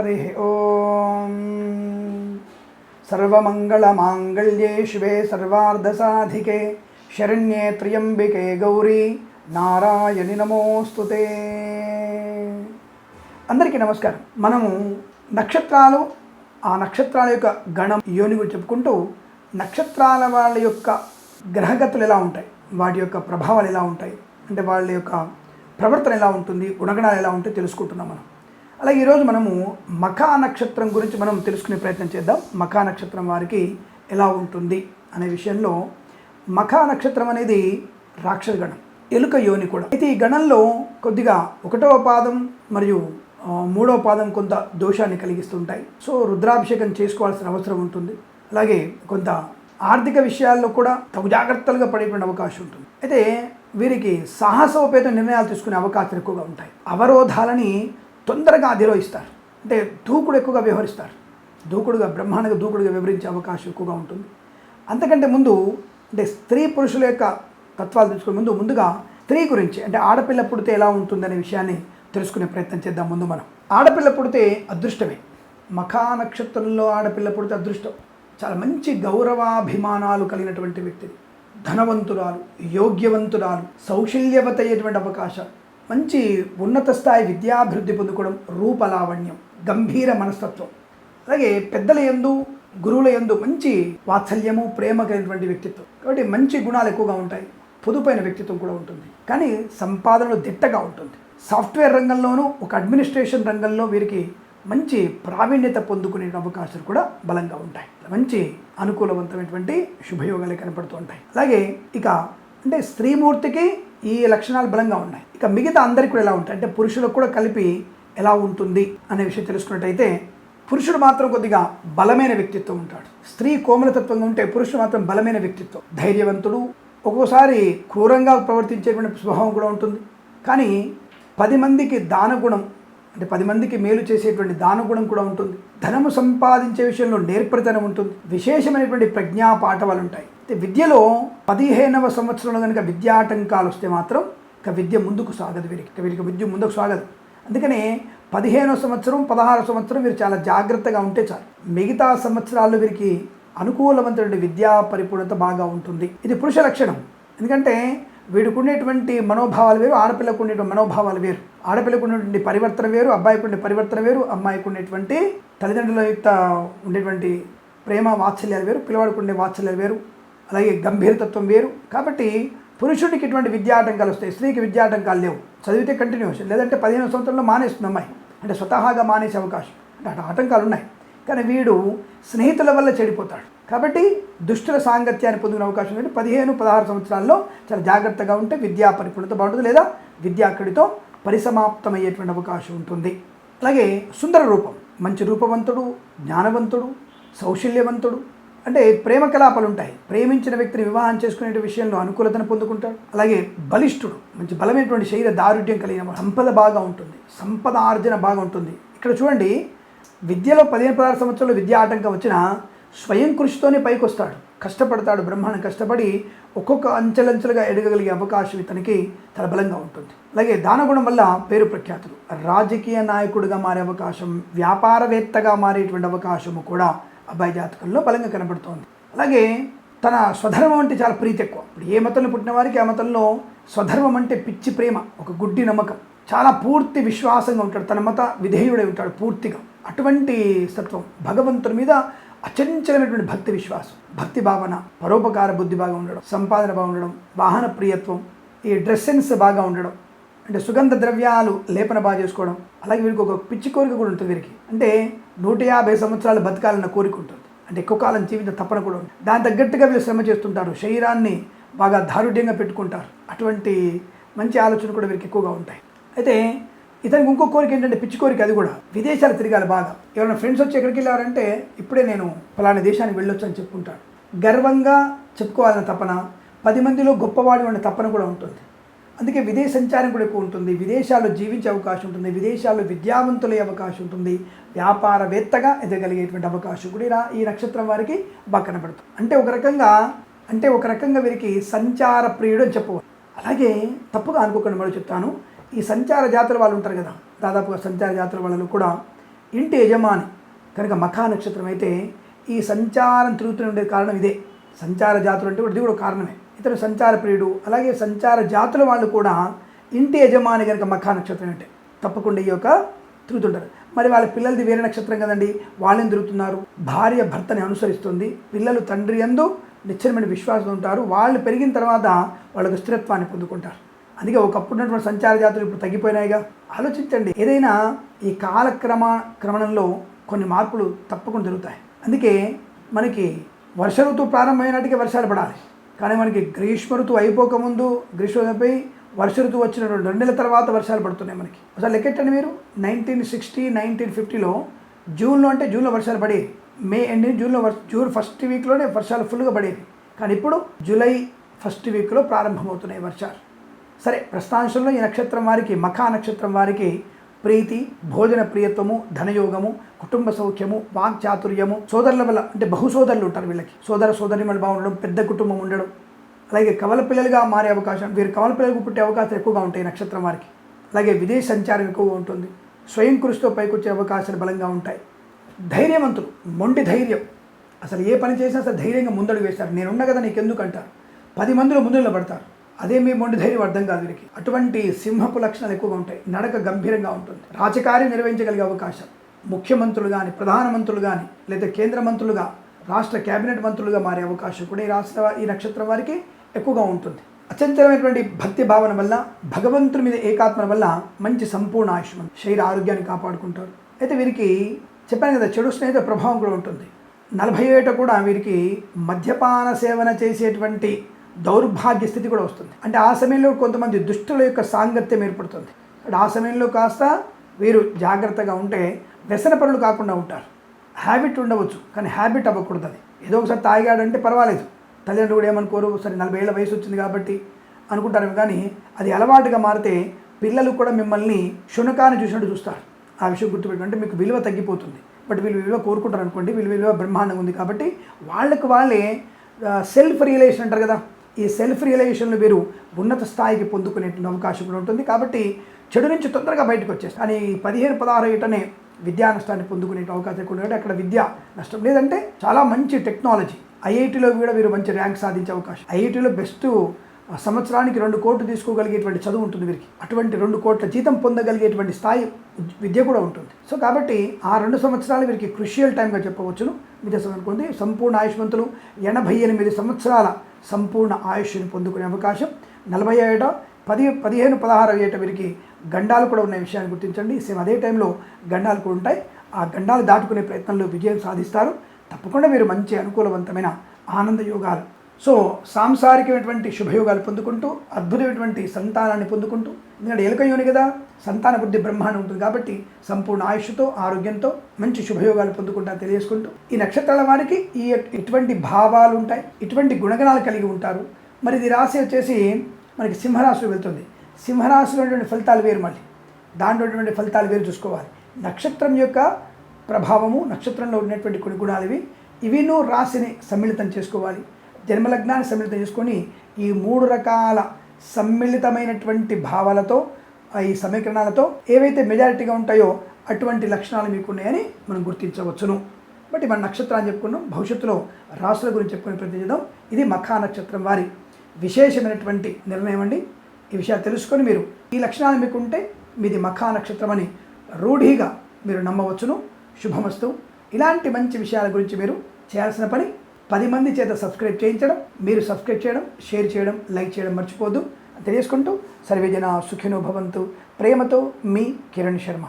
హరి ఓం సర్వమంగళమాంగళ్యే శివే సర్వార్ధసాధికే శరణ్యే త్ర్యంబికే గౌరీ నారాయణి నమోస్తుతే అందరికీ నమస్కారం. మనము నక్షత్రాలు ఆ నక్షత్రాల యొక్క గణం యోని గురించి చెప్పుకుంటూ నక్షత్రాల వాళ్ళ యొక్క గ్రహగతులు ఎలా ఉంటాయి? వాటి యొక్క ప్రభావాలు ఎలా ఉంటాయి? అంటే వాళ్ళ యొక్క ప్రవర్తన ఎలా ఉంటుంది? గుణగణాలు ఎలా ఉంటాయి? తెలుసుకుంటున్నాం మనం. అలాగే ఈరోజు మనము మఖా నక్షత్రం గురించి మనం తెలుసుకునే ప్రయత్నం చేద్దాం. మఖా నక్షత్రం వారికి ఎలా ఉంటుంది అనే విషయంలో మఖా నక్షత్రం అనేది రాక్షస గణం ఎలుక యోని కూడా. అయితే ఈ గణంలో కొద్దిగా ఒకటవ పాదం మరియు మూడవ పాదం కొంత దోషాన్ని కలిగిస్తుంటాయి. సో రుద్రాభిషేకం చేసుకోవాల్సిన అవసరం ఉంటుంది. అలాగే కొంత ఆర్థిక విషయాల్లో కూడా తగు జాగ్రత్తలుగా పడేటువంటి అవకాశం ఉంటుంది. అయితే వీరికి సాహసోపేత నిర్ణయాలు తీసుకునే అవకాశాలు ఎక్కువగా ఉంటాయి. అవరోధాలని తొందరగా అధిరోహిస్తారు అంటే దూకుడు ఎక్కువగా వ్యవహరిస్తారు. దూకుడుగా బ్రహ్మాండంగా దూకుడుగా వివరించే అవకాశం ఎక్కువగా ఉంటుంది. అంతకంటే ముందు అంటే స్త్రీ పురుషుల యొక్క తత్వాలు తెలుసుకునే ముందు ముందుగా స్త్రీ గురించి అంటే ఆడపిల్ల పుడితే ఎలా ఉంటుందనే విషయాన్ని తెలుసుకునే ప్రయత్నం చేద్దాం ముందు మనం. ఆడపిల్ల పుడితే అదృష్టమే. మఖా నక్షత్రంలో ఆడపిల్ల పుడితే అదృష్టం. చాలా మంచి గౌరవాభిమానాలు కలిగినటువంటి వ్యక్తి ధనవంతురాలు యోగ్యవంతురాలు సౌశల్యవత అయ్యేటువంటి అవకాశాలు. మంచి ఉన్నత స్థాయి విద్యాభివృద్ధి పొందుకోవడం రూపలావణ్యం గంభీర మనస్తత్వం. అలాగే పెద్దల ఎందు గురువుల ఎందు మంచి వాత్సల్యము ప్రేమ కలిగినటువంటి వ్యక్తిత్వం. కాబట్టి మంచి గుణాలు ఎక్కువగా ఉంటాయి పొదుపైన వ్యక్తిత్వం కూడా ఉంటుంది. కానీ సంపాదనలో దిట్టగా ఉంటుంది. సాఫ్ట్వేర్ రంగంలోనూ ఒక అడ్మినిస్ట్రేషన్ రంగంలో వీరికి మంచి ప్రావీణ్యత పొందుకునే అవకాశాలు కూడా బలంగా ఉంటాయి. మంచి అనుకూలవంతమైనటువంటి శుభయోగాలు కనపడుతూ ఉంటాయి. అలాగే ఇక అంటే స్త్రీమూర్తికి ఈ లక్షణాలు బలంగా ఉన్నాయి. ఇక మిగతా అందరికీ కూడా ఎలా ఉంటాయి? అంటే పురుషులకు కూడా కలిపి ఎలా ఉంటుంది అనే విషయం తెలుసుకున్నట్టయితే పురుషుడు మాత్రం కొద్దిగా బలమైన వ్యక్తిత్వం ఉంటాడు. స్త్రీ కోమలతత్వంగా ఉంటే పురుషుడు మాత్రం బలమైన వ్యక్తిత్వం. ధైర్యవంతుడు ఒక్కోసారి క్రూరంగా ప్రవర్తించేటువంటి స్వభావం కూడా ఉంటుంది. కానీ పది మందికి దానగుణం అంటే పది మందికి మేలు చేసేటువంటి దానగుణం కూడా ఉంటుంది. ధనము సంపాదించే విషయంలో నేర్పరితనం ఉంటుంది. విశేషమైనటువంటి ప్రజ్ఞా పాఠవాలు ఉంటాయి. విద్యలో పదిహేనవ సంవత్సరంలో కనుక విద్యాటంకాలు వస్తే మాత్రం ఇక విద్య ముందుకు సాగదు వీరికి. వీరికి విద్య ముందుకు సాగదు. అందుకనే పదిహేనో సంవత్సరం పదహారో సంవత్సరం వీరు చాలా జాగ్రత్తగా ఉంటే చాలు. మిగతా సంవత్సరాల్లో వీరికి అనుకూలవంతమైన విద్యా పరిపూర్ణత బాగా ఉంటుంది. ఇది పురుష లక్షణం. ఎందుకంటే వీడికి ఉండేటువంటి మనోభావాలు వేరు ఆడపిల్లకు ఉండేటువంటి మనోభావాలు వేరు. ఆడపిల్లకు ఉండేటువంటి పరివర్తన వేరు అబ్బాయికి ఉండే పరివర్తన వేరు అమ్మాయికి ఉండేటువంటి తల్లిదండ్రుల యొక్క ఉండేటువంటి ప్రేమ వాత్సల్యాలు వేరు పిల్లవాడికి ఉండే వాత్సల్యాలు వేరు. అలాగే గంభీరతత్వం వేరు. కాబట్టి పురుషుడికి ఇటువంటి విద్యాటంకాలు వస్తాయి స్త్రీకి విద్యాటంకాలు లేవు. చదివితే కంటిన్యూస్ లేదంటే పదిహేను సంవత్సరంలో మానేస్తుంది అమ్మాయి. అంటే స్వతహాగా మానేసే అవకాశం. అంటే అటు ఆటంకాలు ఉన్నాయి. కానీ వీడు స్నేహితుల వల్ల చెడిపోతాడు. కాబట్టి దుష్టుల సాంగత్యాన్ని పొందిన అవకాశం ఉంది పదిహేను పదహారు సంవత్సరాల్లో చాలా జాగ్రత్తగా ఉంటే విద్యా పరిపూర్ణత బాగుంటుంది లేదా విద్య అక్కడితో పరిసమాప్తమయ్యేటువంటి అవకాశం ఉంటుంది. అలాగే సుందర రూపం. మంచి రూపవంతుడు జ్ఞానవంతుడు సౌశల్యవంతుడు అంటే ప్రేమ కలాపాలు ఉంటాయి. ప్రేమించిన వ్యక్తిని వివాహం చేసుకునే విషయంలో అనుకూలతను పొందుకుంటాడు. అలాగే బలిష్ఠుడు మంచి బలమైనటువంటి శరీర దారుఢ్యం కలిగిన సంపద బాగా ఉంటుంది. సంపద ఆర్జన బాగా ఉంటుంది. ఇక్కడ చూడండి విద్యలో పదిహేను పదహారు సంవత్సరాలు విద్యా ఆటంకం వచ్చినా స్వయం కృషితోనే పైకి వస్తాడు కష్టపడతాడు. బ్రహ్మాండం కష్టపడి ఒక్కొక్క అంచెలంచెలుగా ఎడగగలిగే అవకాశం ఇతనికి తన బలంగా ఉంటుంది. అలాగే దానగుణం వల్ల పేరు ప్రఖ్యాతులు. రాజకీయ నాయకుడిగా మారే అవకాశం వ్యాపారవేత్తగా మారేటువంటి అవకాశము కూడా అబ్బాయి జాతకంలో బలంగా కనబడుతోంది. అలాగే తన స్వధర్మం అంటే చాలా ప్రీతి ఎక్కువ ఇప్పుడు ఏ మతంలో పుట్టిన వారికి ఆ మతంలో స్వధర్మం అంటే పిచ్చి ప్రేమ ఒక గుడ్డి నమ్మకం. చాలా పూర్తి విశ్వాసంగా ఉంటాడు. తన మత విధేయుడై ఉంటాడు పూర్తిగా. అటువంటి సత్వం భగవంతుని మీద అచంచలమైనటువంటి భక్తి విశ్వాసం భక్తి భావన పరోపకార బుద్ధి బాగా ఉండడం సంపాదన బాగా ఉండడం వాహన ప్రియత్వం ఈ డ్రెస్ సెన్స్ బాగా ఉండడం అంటే సుగంధ ద్రవ్యాలు లేపన బాగా చేసుకోవడం అలాగే వీరికి ఒక పిచ్చి కోరిక కూడా ఉంటుంది వీరికి. అంటే నూట యాభై సంవత్సరాలు బతకాలన్న కోరిక ఉంటుంది. అంటే ఎక్కువ కాలం జీవిత తప్పన కూడా ఉంటుంది. దాని తగ్గట్టుగా వీళ్ళు శ్రమ చేస్తుంటారు. శరీరాన్ని బాగా దారుఢ్యంగా పెట్టుకుంటారు. అటువంటి మంచి ఆలోచన కూడా వీరికి ఎక్కువగా ఉంటాయి. అయితే ఇతనికి ఇంకో కోరిక ఏంటంటే పిచ్చి కోరిక అది కూడా. విదేశాలు తిరగాలి బాగా. ఎవరైనా ఫ్రెండ్స్ వచ్చి ఎక్కడికి వెళ్ళారంటే ఇప్పుడే నేను ఫలానా దేశానికి వెళ్ళొచ్చు అని చెప్పుకుంటాడు గర్వంగా చెప్పుకోవాలన్న తపన పది మందిలో గొప్పవాడి అనే తపన కూడా ఉంటుంది. అందుకే విదేశ సంచారం కూడా ఎక్కువ ఉంటుంది. విదేశాల్లో జీవించే అవకాశం ఉంటుంది. విదేశాల్లో విద్యావంతులయ్యే అవకాశం ఉంటుంది. వ్యాపారవేత్తగా ఎదగలిగేటువంటి అవకాశం కూడా ఈ నక్షత్రం వారికి బాగా కనబడుతుంది. అంటే ఒక రకంగా అంటే ఒక రకంగా వీరికి సంచార ప్రియుడు అని చెప్పవచ్చు. అలాగే తప్పుగా అనుకోకుండా మరో చెప్తాను. ఈ సంచార జాతర వాళ్ళు ఉంటారు కదా దాదాపుగా సంచార జాతర వాళ్ళను కూడా ఇంటి యజమాని కనుక మఖా నక్షత్రం అయితే ఈ సంచారం తిరుగుతూనే ఉండే కారణం ఇదే. సంచార జాతులు అంటే కూడా ఇది కూడా కారణమే. ఇతను సంచార ప్రియుడు అలాగే సంచార జాతుల వాళ్ళు కూడా ఇంటి యజమాని కనుక మఖా నక్షత్రం అంటే తప్పకుండా ఈ యొక్క తిరుగుతుంటారు. మరి వాళ్ళ పిల్లలది వేరే నక్షత్రం కదండి వాళ్ళని తిరుగుతున్నారు? భార్య భర్తని అనుసరిస్తుంది పిల్లలు తండ్రి ఎందు నిశ్చలమైన విశ్వాసం ఉంటారు వాళ్ళు పెరిగిన తర్వాత వాళ్ళకు స్థిరత్వాన్ని పొందుకుంటారు. అందుకే ఒకప్పుడు ఉన్నటువంటి సంచార జాతులు ఇప్పుడు తగ్గిపోయినాయిగా. ఆలోచించండి ఏదైనా ఈ కాలక్రమ క్రమణంలో కొన్ని మార్పులు తప్పకుండా జరుగుతాయి. అందుకే మనకి వర్ష ఋతువు ప్రారంభమైనట్టుగా వర్షాలు పడాలి. కానీ మనకి గ్రీష్మ ఋతువు అయిపోకముందు గ్రీష్మ అయిపోయి వర్ష ఋతువు వచ్చిన రెండు నెలల తర్వాత వర్షాలు పడుతున్నాయి మనకి. అసలు లెక్కెట్టండి మీరు. నైన్టీన్ సిక్స్టీ నైన్టీన్ ఫిఫ్టీలో జూన్లో అంటే జూన్లో వర్షాలు పడేవి. మే ఎండింగ్ జూన్లో వర్ష జూన్ ఫస్ట్ వీక్లోనే వర్షాలు ఫుల్గా పడేవి. కానీ ఇప్పుడు జూలై ఫస్ట్ వీక్లో ప్రారంభమవుతున్నాయి వర్షాలు. సరే ప్రస్థాంశంలో ఈ నక్షత్రం వారికి మఖా నక్షత్రం వారికి ప్రీతి భోజన ప్రియత్వము ధనయోగము కుటుంబ సౌఖ్యము వాక్చాతుర్యము సోదరుల వల్ల అంటే బహు సోదరులు ఉంటారు వీళ్ళకి. సోదర సోదరి మళ్ళీ బాగుండడం పెద్ద కుటుంబం ఉండడం. అలాగే కవల పిల్లలుగా మారే అవకాశం వీరు కవల పిల్లలకు పుట్టే అవకాశం ఎక్కువగా ఉంటాయి నక్షత్రం వారికి. అలాగే విదేశ సంచారం ఎక్కువగా ఉంటుంది. స్వయం కృషితో పైకొచ్చే అవకాశాలు బలంగా ఉంటాయి. ధైర్యవంతులు మొండి ధైర్యం. అసలు ఏ పని చేసినా అసలు ధైర్యంగా ముందడుగు వేస్తారు. నేనున్నా కదా నీకెందుకు అంటారు. పది మందిలో ముందు నిలబడతారు అదే మీ మొండి ధైర్యం అర్థం కాదు వీరికి. అటువంటి సింహపు లక్షణాలు ఎక్కువగా ఉంటాయి. నడక గంభీరంగా ఉంటుంది. రాజకార్యం నిర్వహించగలిగే అవకాశం. ముఖ్యమంత్రులు కానీ ప్రధానమంత్రులు కానీ లేదా కేంద్ర మంత్రులుగా రాష్ట్ర కేబినెట్ మంత్రులుగా మారే అవకాశం కూడా ఈ రాష్ట్ర ఈ నక్షత్రం వారికి ఎక్కువగా ఉంటుంది. అచంచలమైనటువంటి భక్తి భావన వల్ల భగవంతుని మీద ఏకాత్మన వల్ల మంచి సంపూర్ణ ఆయుష్మం శరీర ఆరోగ్యాన్ని కాపాడుకుంటారు. అయితే వీరికి చెప్పాను కదా చెడు స్నేహిత ప్రభావం కూడా ఉంటుంది. నలభై ఏట కూడా వీరికి మద్యపాన సేవన చేసేటువంటి దౌర్భాగ్య స్థితి కూడా వస్తుంది. అంటే ఆ సమయంలో కొంతమంది దుష్టుల యొక్క సాంగత్యం ఏర్పడుతుంది. అంటే ఆ సమయంలో కాస్త వీరు జాగ్రత్తగా ఉంటే వ్యసన పనులు కాకుండా ఉంటారు. హ్యాబిట్ ఉండవచ్చు కానీ హ్యాబిట్ అవ్వకూడదు అది. ఏదో ఒకసారి తాగాడంటే పర్వాలేదు. తల్లిదండ్రులు కూడా ఏమనుకోరు సరే నలభై ఏళ్ళ వయసు వచ్చింది కాబట్టి అనుకుంటారు కానీ అది అలవాటుగా మారితే పిల్లలు కూడా మిమ్మల్ని శునకాన్ని చూసినట్టు చూస్తారు. ఆ విషయం గుర్తుపెట్టుకుంటే అంటే మీకు విలువ తగ్గిపోతుంది. బట్ వీళ్ళు విలువ కోరుకుంటారు అనుకోండి వీళ్ళు విలువ బ్రహ్మాండంగా ఉంది కాబట్టి వాళ్ళకి వాళ్ళే సెల్ఫ్ రియలైజేషన్ అంటారు కదా. ఈ సెల్ఫ్ రియలైజేషన్లో మీరు ఉన్నత స్థాయికి పొందుకునే అవకాశం కూడా ఉంటుంది. కాబట్టి చెడు నుంచి తొందరగా బయటకు వచ్చేస్తారు. అని పదిహేను పదహారు ఏటనే విద్యా నష్టాన్ని పొందుకునే అవకాశం ఎక్కువ ఉంటుంది అక్కడ విద్య నష్టం లేదంటే చాలా మంచి టెక్నాలజీ. ఐఐటిలో కూడా మీరు మంచి ర్యాంక్ సాధించే అవకాశం. ఐఐటిలో బెస్ట్ సంవత్సరానికి రెండు కోట్లు తీసుకోగలిగేటువంటి చదువు ఉంటుంది వీరికి. అటువంటి రెండు కోట్ల జీతం పొందగలిగేటువంటి స్థాయి విద్య కూడా ఉంటుంది. సో కాబట్టి ఆ రెండు సంవత్సరాలు వీరికి క్రుషియల్ టైంగా చెప్పవచ్చును. విద్యా అనుకుంది సంపూర్ణ ఆయుష్మంతులు. ఎనభై ఎనిమిది సంవత్సరాల సంపూర్ణ ఆయుష్ని పొందుకునే అవకాశం. నలభై ఏట పది పదిహేను పదహారు ఏట వీరికి గండాలు కూడా ఉన్న విషయాన్ని గుర్తించండి. సేమ్ అదే టైంలో గండాలు కూడా ఉంటాయి. ఆ గండాలు దాటుకునే ప్రయత్నంలో విజయం సాధిస్తారు. తప్పకుండా మీరు మంచి అనుకూలవంతమైన ఆనంద యోగాలు సో సాంసారికమైనటువంటి శుభయోగాలు పొందుకుంటూ అద్భుతమైనటువంటి సంతానాన్ని పొందుకుంటూ ఎందుకంటే ఎలుక యోని కదా సంతాన బుద్ధి బ్రహ్మాండం ఉంటుంది కాబట్టి సంపూర్ణ ఆయుష్తో ఆరోగ్యంతో మంచి శుభయోగాలు పొందుకుంటా తెలియజేసుకుంటూ ఈ నక్షత్రాల వారికి ఈ ఇటువంటి భావాలు ఉంటాయి ఇటువంటి గుణగణాలు కలిగి ఉంటారు. మరి ఇది రాశి వచ్చేసి మనకి సింహరాశిలో వెళ్తుంది. సింహరాశిలో ఉన్నటువంటి ఫలితాలు వేరు మళ్ళీ. దాంట్లో ఉన్నటువంటి ఫలితాలు వేరు చూసుకోవాలి. నక్షత్రం యొక్క ప్రభావము నక్షత్రంలో ఉన్నటువంటి కొన్ని గుణాలు ఇవి. ఇవిను రాశిని సమ్మిళితం చేసుకోవాలి. జన్మలగ్నాన్ని సమ్మిళితం చేసుకొని ఈ మూడు రకాల సమ్మిళితమైనటువంటి భావాలతో ఈ సమీకరణాలతో ఏవైతే మెజారిటీగా ఉంటాయో అటువంటి లక్షణాలు మీకు ఉన్నాయని మనం గుర్తించవచ్చును. బట్ మన నక్షత్రాన్ని చెప్పుకున్నాం భవిష్యత్తులో రాసుల గురించి చెప్పుకునే ప్రయత్నం చేద్దాం. ఇది మఖా నక్షత్రం వారి విశేషమైనటువంటి నిర్ణయం అండి. ఈ విషయాలు తెలుసుకొని మీరు ఈ లక్షణాలు మీకు ఉంటే మీది మఖా నక్షత్రం అని రూఢిగా మీరు నమ్మవచ్చును. శుభమస్తు. ఇలాంటి మంచి విషయాల గురించి మీరు చేయాల్సిన పని పది మంది చేత సబ్స్క్రైబ్ చేయించడం మీరు సబ్స్క్రైబ్ చేయడం షేర్ చేయడం లైక్ చేయడం మర్చిపోద్దు తెలియసుకుంటూ సర్వేజన సుఖినో భవంతు. ప్రేమతో మీ కిరణ్ శర్మ.